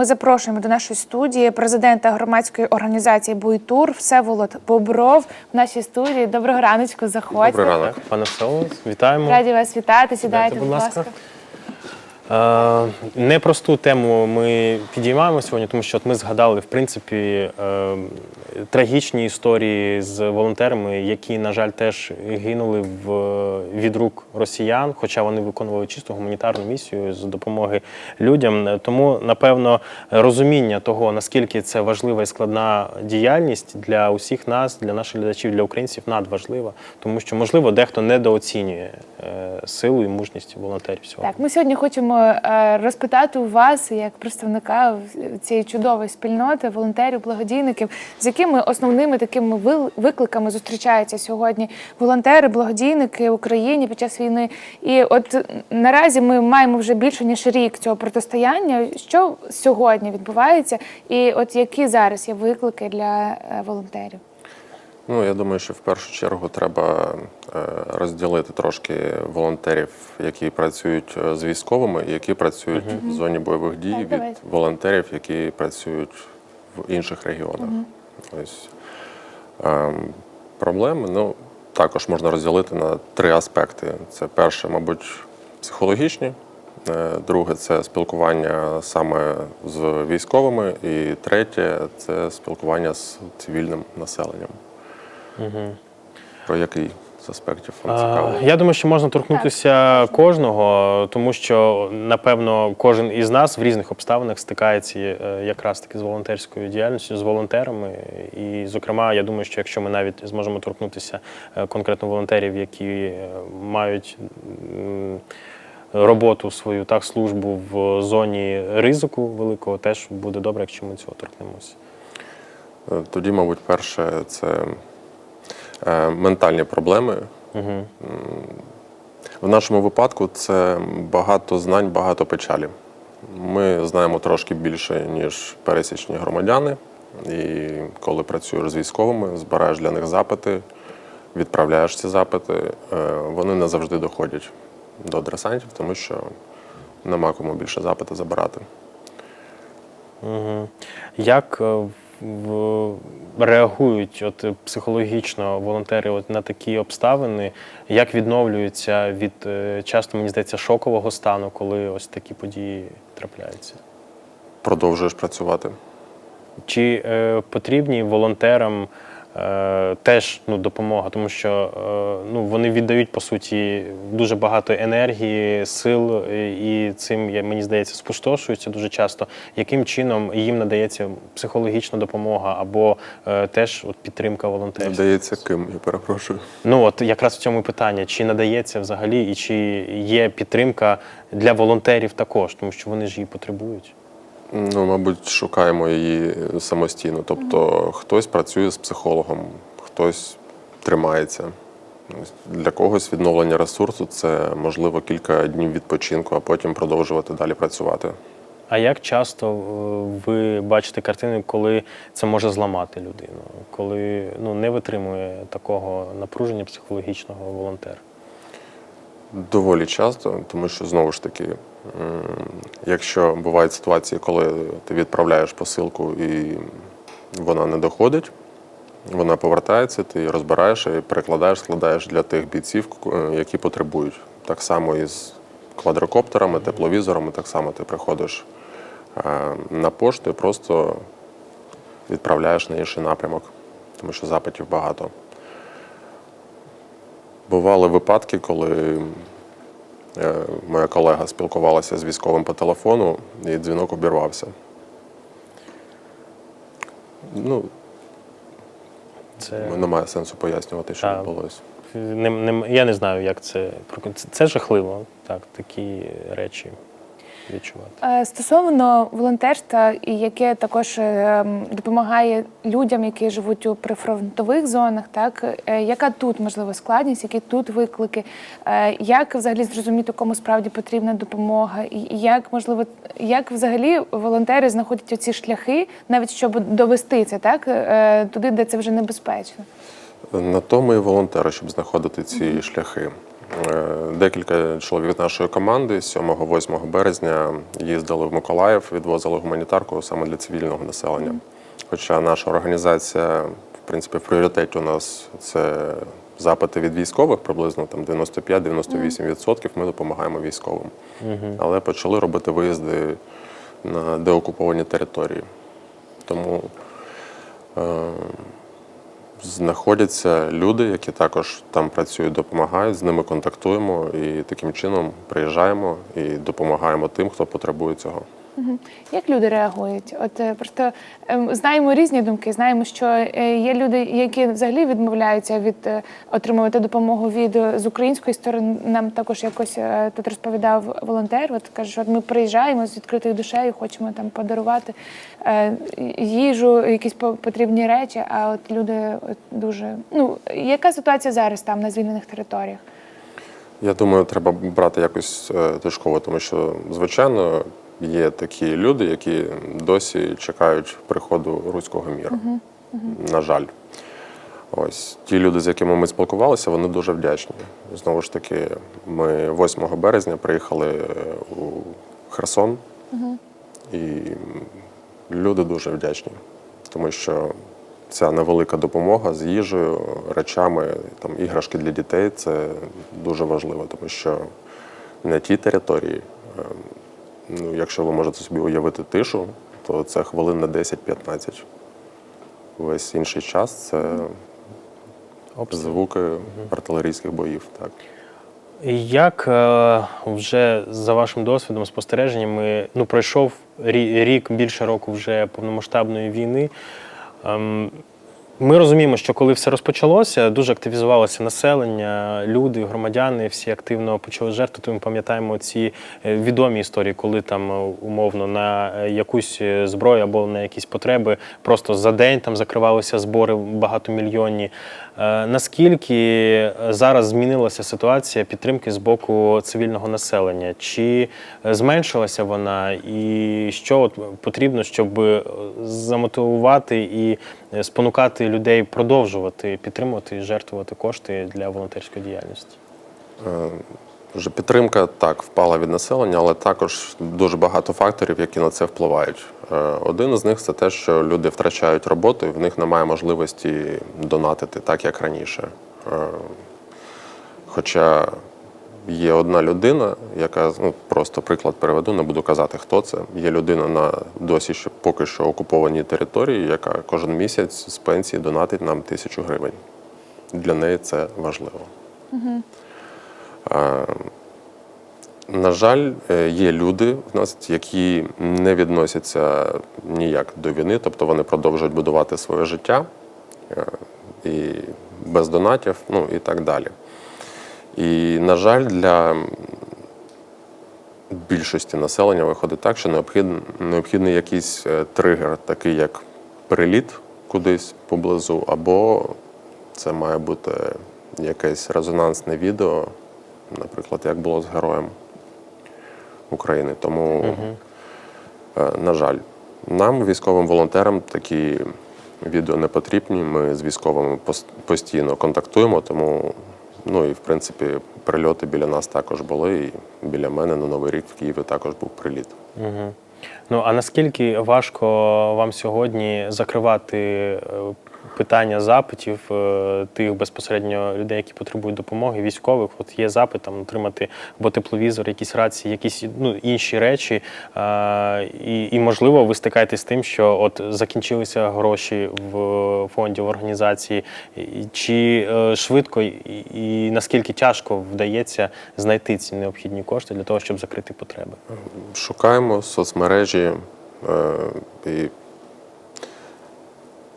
ми запрошуємо до нашої студії президента громадської організації Буйтур Всеволод Бобров в нашій студії. Доброго раночку, заходьте. Доброго ранок. Пане Всеволод, вітаємо. Раді вас вітати. Сідайте, будь ласка. Е, Непросту тему ми підіймаємо сьогодні, тому що от ми згадали в принципі е, трагічні історії з волонтерами, які, на жаль, теж гинули в, від рук росіян, хоча вони виконували чисто гуманітарну місію з допомоги людям. Тому, напевно, розуміння того, наскільки це важлива і складна діяльність для усіх нас, для наших глядачів, для українців, надважлива, тому що можливо дехто недооцінює е, силу і мужність волонтерів сьогодні. Так, ми сьогодні хочемо е, розпитати у вас, як представника цієї чудової спільноти, волонтерів, благодійників, з якими основними такими викликами зустрічаються сьогодні волонтери, благодійники в Україні під час війни. І от наразі ми маємо вже більше ніж рік цього протистояння. Що сьогодні відбувається, і от які зараз є виклики для е, волонтерів? Ну, я думаю, що в першу чергу треба е, розділити трошки волонтерів, які працюють е, з військовими, які працюють в зоні бойових дій, Так, від давайте. волонтерів, які працюють в інших регіонах. Ось ем, проблеми, ну, також можна розділити на три аспекти. Це перше, мабуть, психологічні. Е, Друге це спілкування саме з військовими, і третє це спілкування з цивільним населенням. Про який з аспектів вам цікаво? Я думаю, що можна торкнутися кожного, тому що напевно кожен із нас в різних обставинах стикається е, якраз таки з волонтерською діяльністю, з волонтерами. І, зокрема, я думаю, що якщо ми навіть зможемо торкнутися е, конкретно волонтерів, які е, мають роботу свою так службу в зоні ризику великого, теж буде добре, якщо ми цього торкнемося. Тоді, мабуть, перше це ментальні проблеми. Угу. В нашому випадку це багато знань, багато печалі. Ми знаємо трошки більше, ніж пересічні громадяни. І коли працюєш з військовими, збираєш для них запити, відправляєш ці запити, е, вони не завжди доходять до адресантів, тому що нема кому більше запити забирати. Угу. Як е, в, реагують от, психологічно волонтери от, на такі обставини? Як відновлюються від е, часто, мені здається, шокового стану, коли ось такі події трапляються? Продовжуєш працювати. Чи е, потрібні волонтерам теж ну, допомога, тому що е, ну, вони віддають по суті дуже багато енергії, сил, е, і цим мені здається спустошуються дуже часто. Яким чином їм надається психологічна допомога або е, теж от, підтримка волонтерів? Здається, ким, я перепрошую. Ну от якраз в цьому питання: чи надається взагалі, і чи є підтримка для волонтерів також, тому що вони ж її потребують. Ну, мабуть, шукаємо її самостійно. Тобто хтось працює з психологом, хтось тримається. Для когось відновлення ресурсу це можливо кілька днів відпочинку, а потім продовжувати далі працювати. А як часто е, ви бачите картини, коли це може зламати людину, коли ну не витримує такого напруження психологічного волонтер? Доволі часто, тому що знову ж таки, якщо бувають ситуації, коли ти відправляєш посилку і вона не доходить, вона повертається, ти розбираєш і перекладаєш, складаєш для тих бійців, е, які потребують. Так само і з квадрокоптерами, тепловізорами, так само ти приходиш е, на пошту і просто відправляєш на інший напрямок, тому що запитів багато. Бували випадки, коли е, моя колега спілкувалася з військовим по телефону, і дзвінок обірвався. Ну, Це немає сенсу пояснювати, що Так. відбулося. не, не, я не знаю, як це, це жахливо, так, такі речі відчувати. Е, Стосовно волонтерства, яке також е, допомагає людям, які живуть у прифронтових зонах, так е, яка тут можливо складність, які тут виклики, як взагалі зрозуміти, кому справді потрібна допомога, і як можливо, як взагалі волонтери знаходять оці шляхи, навіть щоб довести це, так туди, де це вже небезпечно. На то ми і волонтери, щоб знаходити ці шляхи. Е, Декілька чоловік нашої команди 7-8 березня їздили в Миколаїв, відвозили гуманітарку саме для цивільного населення. Хоча наша організація, в принципі, в пріоритеті у нас це запити від військових, приблизно там 95-98% ми допомагаємо військовим. Але почали робити виїзди на деокуповані території. Тому е, знаходяться люди, які також там працюють, допомагають, з ними контактуємо і таким чином приїжджаємо і допомагаємо тим, хто потребує цього. Як люди реагують? От е, просто ем, знаємо різні думки. Знаємо, що е, є люди, які взагалі відмовляються від е, отримувати допомогу від з української сторони. Нам також якось тут розповідав волонтер. От каже, що от ми приїжджаємо з відкритою душею, хочемо там подарувати їжу, якісь по- потрібні речі. А от люди дуже ну яка ситуація зараз там на звільнених територіях? Я думаю, треба брати якось точково, тому що, звичайно, є такі люди, які досі чекають приходу руського міра. На жаль. Ось ті люди, з якими ми спілкувалися, вони дуже вдячні. Знову ж таки, ми 8 березня приїхали е, у Херсон, і люди дуже вдячні, тому що ця невелика допомога з їжею, речами, там, іграшки для дітей це дуже важливо, тому що на тій території, е, ну, якщо ви можете собі уявити тишу, то це хвилин на 10-15. Весь інший час це звуки артилерійських боїв. Так. Як е, вже за вашим досвідом, спостереженнями, ну пройшов рік, більше року вже повномасштабної війни. Ми розуміємо, що коли все розпочалося, дуже активізувалося населення, люди, громадяни, всі активно почали жертвувати. Ми пам'ятаємо ці е, відомі історії, коли там е, умовно на е, якусь зброю або на якісь потреби просто за день там закривалися збори багатомільйонні. Наскільки зараз змінилася ситуація підтримки з боку цивільного населення? Чи зменшилася вона, і що от потрібно, щоб замотивувати і спонукати людей продовжувати підтримувати і жертвувати кошти для волонтерської діяльності? Е, Вже підтримка так впала від населення, але також дуже багато факторів, які на це впливають. Е, Один із них це те, що люди втрачають роботу, і в них немає можливості донатити так, як раніше. Е, Хоча є одна людина, яка ну просто приклад переведу, не буду казати, хто це. Є людина на досі ще поки що окупованій території, яка кожен місяць з пенсії донатить нам тисячу гривень. Для неї це важливо. Е, На жаль, е, є люди в нас, які не відносяться ніяк до війни, тобто вони продовжують будувати своє життя е, і без донатів, ну і так далі. І, на жаль, для більшості населення виходить так, що необхідний, необхідний якийсь е, тригер, такий як приліт кудись поблизу, або це має бути якесь резонансне відео, наприклад, як було з героєм України. Тому, е, на жаль, нам, військовим волонтерам, такі відео не потрібні. Ми з військовими постійно контактуємо, тому, ну і в принципі, прильоти біля нас також були. І біля мене на Новий рік в Києві також був приліт. Угу. Ну а наскільки важко вам сьогодні закривати е, питання запитів е, тих безпосередньо людей, які потребують допомоги, військових? От є запит там отримати або тепловізор, якісь рації, якісь ну, інші речі. І, і можливо, ви стикаєтесь з тим, що от закінчилися гроші в фонді в організації, чи е, швидко і, наскільки тяжко вдається знайти ці необхідні кошти для того, щоб закрити потреби? Шукаємо соцмережі, е, і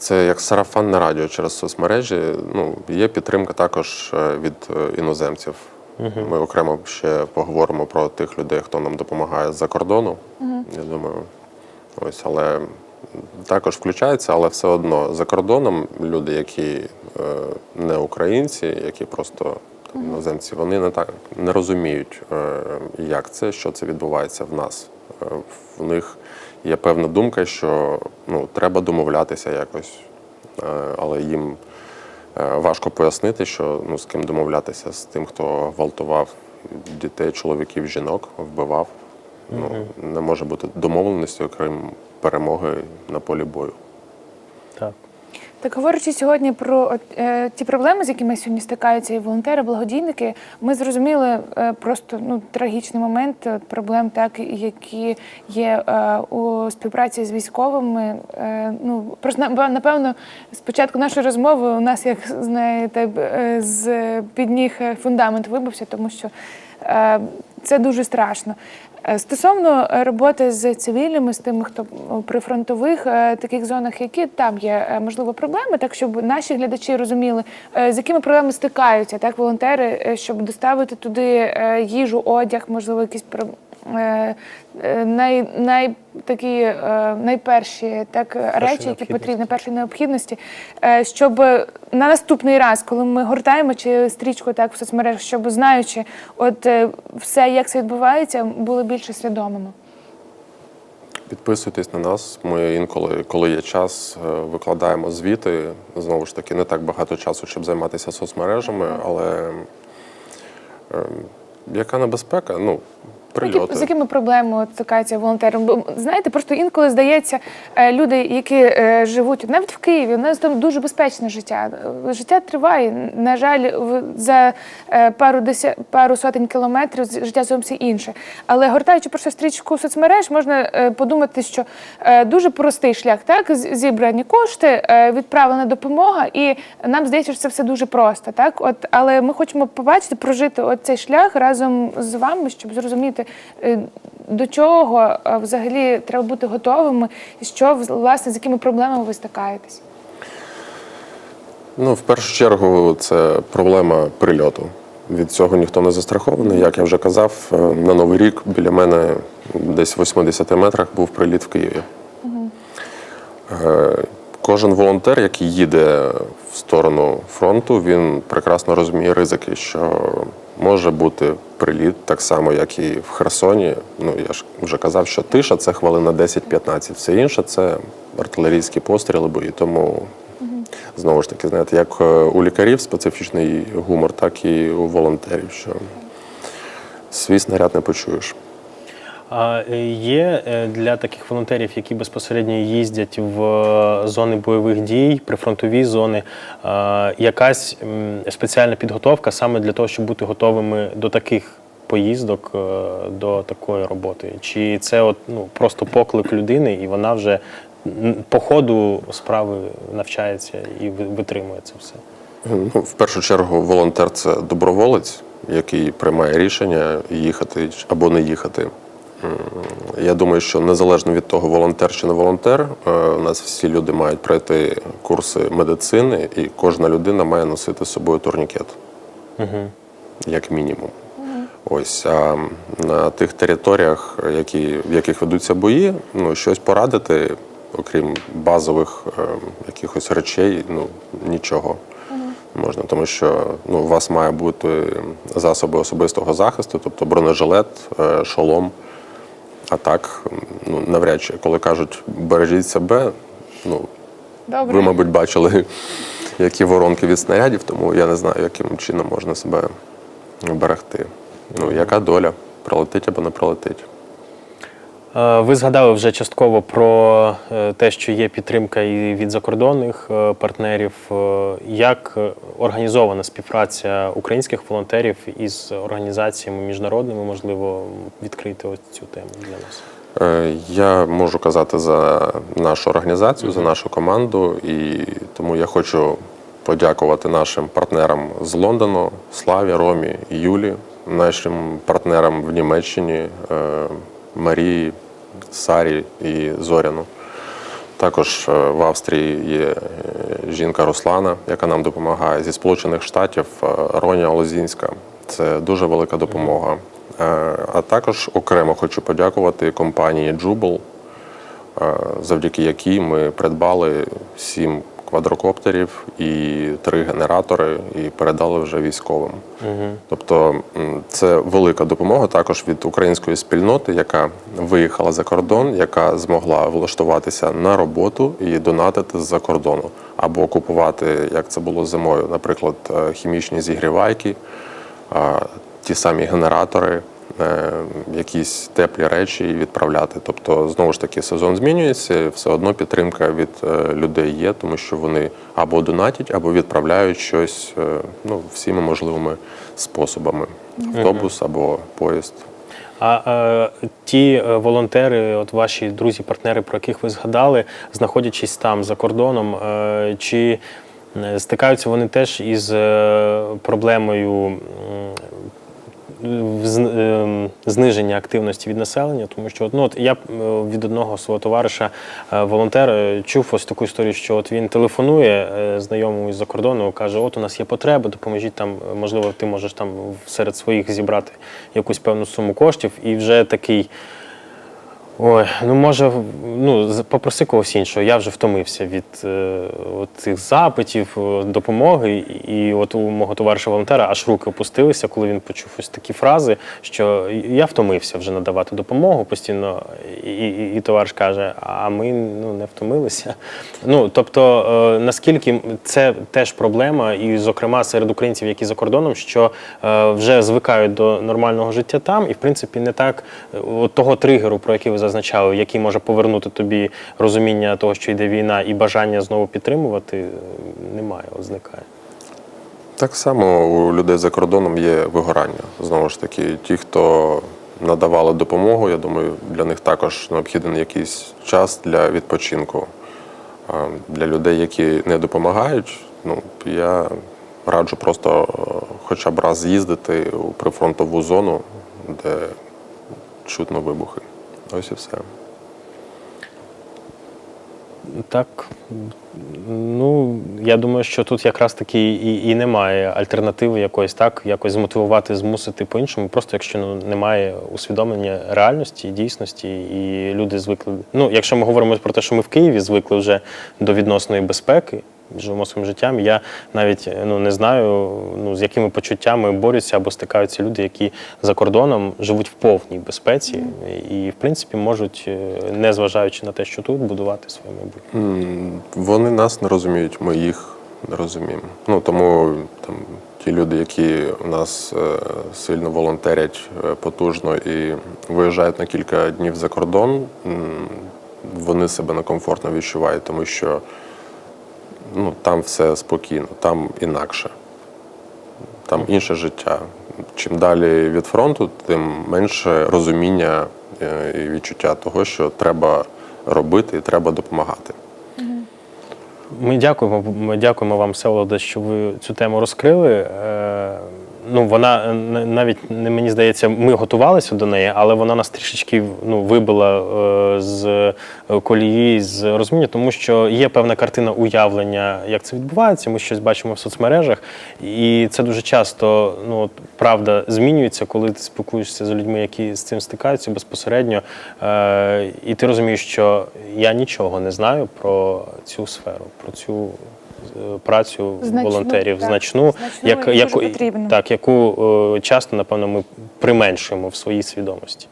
це як сарафанне радіо через соцмережі. Ну, є підтримка також е, від е, іноземців. Ми окремо ще поговоримо про тих людей, хто нам допомагає з-за кордону. Я думаю, ось, але також включається, але все одно за кордоном люди, які е, не українці, які просто там, іноземці, вони не так не розуміють, е, як це, що це відбувається в нас. Е, В них є певна думка, що ну, треба домовлятися якось, е, але їм Е, Важко пояснити, що ну, з ким домовлятися, з тим, хто гвалтував дітей, чоловіків, жінок, вбивав. Ну, Не може бути домовленості, окрім перемоги на полі бою. Так. Так, говорячи сьогодні про е, ті проблеми, з якими сьогодні стикаються і волонтери, благодійники, ми зрозуміли е, просто ну трагічний момент е, проблем, так які є е, у співпраці з військовими. Е, ну просто на- напевно, з початку нашої розмови у нас, як знаєте, е, з під ніг е, фундамент вибився, тому що це дуже страшно. Е, Стосовно е, роботи з цивільними, з тими, хто при фронтових е, таких зонах, які там є можливо проблеми, так щоб наші глядачі розуміли, з якими проблемами стикаються так волонтери, щоб доставити туди їжу, одяг, можливо, якісь най, най, такі, е, найперші так речі, які потрібні першої необхідності, е, щоб на наступний раз, коли ми гортаємо чи стрічку так в соцмережах, щоб знаючи, от е, все, як це відбувається, були більше свідомими. Підписуйтесь на нас. Ми інколи, коли є час, е, викладаємо звіти. Знову ж таки, не так багато часу, щоб займатися соцмережами, але е, яка небезпека? Ну, прильоти. З якими проблемами стикаються волонтери? Бо знаєте, просто інколи здається, е, люди, які е, живуть навіть в Києві, у нас там дуже безпечне життя. Життя триває. На жаль, за е, пару деся, пару сотень кілометрів життя зовсім інше. Але гортаючи просто стрічку соцмереж, можна подумати, що дуже простий шлях, так зібрані кошти, відправлена допомога, і нам здається, що це все дуже просто, так. От, але ми хочемо побачити, прожити от цей шлях разом з вами, щоб зрозуміти, е, до чого взагалі треба бути готовими, і що власне з якими проблемами ви стикаєтесь. Ну, в першу чергу, це проблема прильоту. Від цього ніхто не застрахований. Як я вже казав, е, на Новий рік біля мене десь в 80 метрах був приліт в Києві. Е, Кожен волонтер, який їде в сторону фронту, він прекрасно розуміє ризики, що може бути приліт так само, як і в Херсоні. Ну я ж вже казав, що тиша це хвилина 10-15. Все інше це артилерійські постріли, бої. Тому знову ж таки, знаєте, як е, у лікарів специфічний гумор, так і у волонтерів, що свій снаряд не почуєш. А е, є е, для таких волонтерів, які безпосередньо їздять в е, зони бойових дій, прифронтові зони, якась спеціальна підготовка саме для того, щоб бути готовими до таких поїздок, до такої роботи? Чи це от, ну, просто поклик людини, і вона вже по ходу справи навчається і ви- витримує це все? Ну, в першу чергу, волонтер це доброволець, який приймає рішення їхати або не їхати. Я думаю, що незалежно від того, волонтер чи не волонтер, е, у нас всі люди мають пройти курси медицини, і кожна людина має носити з собою турнікет, як мінімум. Ось а на тих територіях, які, в яких ведуться бої, ну щось порадити, окрім базових е, якихось речей, ну нічого можна, тому що ну, у вас має бути засоби особистого захисту, тобто бронежилет, е, шолом. А так, ну навряд чи, коли кажуть бережіть себе, ну Добре. ви, мабуть, бачили, які воронки від снарядів, тому я не знаю, яким чином можна себе берегти. Ну, яка доля? Пролетить або не пролетить. Е, Ви згадали вже частково про е, те, що є підтримка і від закордонних е, партнерів. Як організована співпраця українських волонтерів із організаціями міжнародними, можливо, відкрити ось цю тему для нас? Я можу казати за нашу організацію, за нашу команду, і тому я хочу подякувати нашим партнерам з Лондону, Славі, Ромі Юлі, нашим партнерам в Німеччині, Марії, Сарі і Зоряну. Також е, в Австрії є е, жінка Руслана, яка нам допомагає. Зі Сполучених Штатів е, Роня Олозінська. Це дуже велика допомога. А також окремо хочу подякувати компанії Jubal, завдяки якій ми придбали сім квадрокоптерів і три генератори, і передали вже військовим. Тобто це велика допомога також від української спільноти, яка виїхала за кордон, яка змогла влаштуватися на роботу і донатити з-за кордону, або купувати, як це було зимою, наприклад, е, хімічні зігрівайки, ті самі генератори, якісь теплі речі і відправляти. Тобто, знову ж таки, сезон змінюється, все одно підтримка від е, людей є, тому що вони або донатять, або відправляють щось е, ну, всіми можливими способами: автобус або поїзд. А е, ті е, волонтери, от ваші друзі, партнери, про яких ви згадали, знаходячись там за кордоном, е, чи е, стикаються вони теж із е, проблемою ем, зниження активності від населення, тому що ну, от я е, від одного свого товариша, е, волонтера, чув ось таку історію, що от він телефонує е, знайомому із-за кордону, каже: От у нас є потреба, допоможіть там, е, можливо, ти можеш там серед своїх зібрати якусь певну суму коштів, і вже такий. Ой, ну може, ну попроси когось іншого. Я вже втомився від е, цих запитів, е, допомоги. І, от у мого товариша волонтера аж руки опустилися, коли він почув ось такі фрази, що я втомився вже надавати допомогу постійно. І, і, і товариш каже: А ми ну не втомилися. Ну тобто, е, наскільки це теж проблема, і, зокрема, серед українців, які за кордоном, що е, вже звикають до нормального життя там, і в принципі не так е, от того тригеру, про який ви зазначали, який може повернути тобі розуміння того, що йде війна, і бажання знову підтримувати, е, немає, от зникає. Так само у людей за кордоном є вигорання. Знову ж таки, ті, хто надавали допомогу, я думаю, для них також необхідний якийсь час для відпочинку. Для людей, які не допомагають, ну я раджу просто е, хоча б раз з'їздити у прифронтову зону, де чутно вибухи. Ось і все. Так, ну я думаю, що тут якраз таки і, і немає альтернативи якоїсь так, якось змотивувати, змусити по-іншому. Просто якщо ну, немає усвідомлення реальності, дійсності, і люди звикли. Ну, якщо ми говоримо про те, що ми в Києві звикли вже до відносної безпеки. Живемо своїм життям. Я навіть ну не знаю, ну з якими почуттями борються або стикаються люди, які за кордоном живуть в повній безпеці і, в принципі, можуть, е, не зважаючи на те, що тут, будувати своє майбутнє. Вони нас не розуміють, ми їх не розуміємо. Ну тому там ті люди, які у нас е, сильно волонтерять е, потужно і виїжджають на кілька днів за кордон, вони себе некомфортно відчувають, тому що ну, там все спокійно, там інакше, там інше життя. Чим далі від фронту, тим менше розуміння е, і відчуття того, що треба робити і треба допомагати. Ми дякуємо. Ми дякуємо вам, Селода, що ви цю тему розкрили. Ну, вона е, навіть не мені здається, ми готувалися до неї, але вона нас трішечки ну, вибила е, з е, колії, з розуміння, тому що є певна картина уявлення, як це відбувається. Ми щось бачимо в соцмережах, і це дуже часто ну, правда змінюється, коли ти спілкуєшся з людьми, які з цим стикаються безпосередньо. Е, і ти розумієш, що я нічого не знаю про цю сферу, про цю працю Значну, волонтерів, так. значну, Значну як, потрібну. так, яку е, часто, напевно, ми применшуємо в своїй свідомості.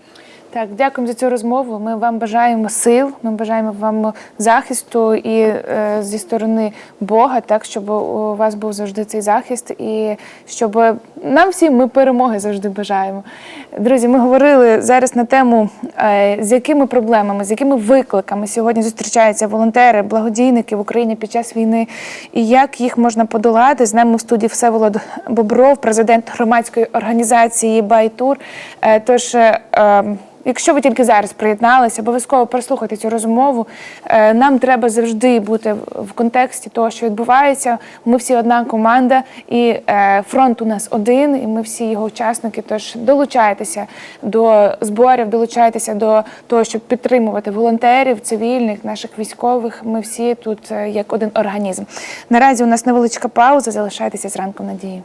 Так, дякуємо за цю розмову. Ми вам бажаємо сил, ми бажаємо вам захисту і е, зі сторони Бога, так щоб у вас був завжди цей захист, і щоб нам всім ми перемоги завжди бажаємо. Друзі, ми говорили зараз на тему, е, з якими проблемами, з якими викликами сьогодні зустрічаються волонтери, благодійники в Україні під час війни, і як їх можна подолати. З нами в студії Всеволод Бобров, президент громадської організації Байтур. Е, Тож. Ем, Якщо ви тільки зараз приєдналися, обов'язково прослухайте цю розмову. Е, Нам треба завжди бути в- контексті того, що відбувається. Ми всі одна команда, і е, фронт у нас один, і ми всі його учасники. Тож долучайтеся до зборів, долучайтеся до того, щоб підтримувати волонтерів, цивільних, наших військових. Ми всі тут е, як один організм. Наразі у нас невеличка пауза. Залишайтеся зранку надії.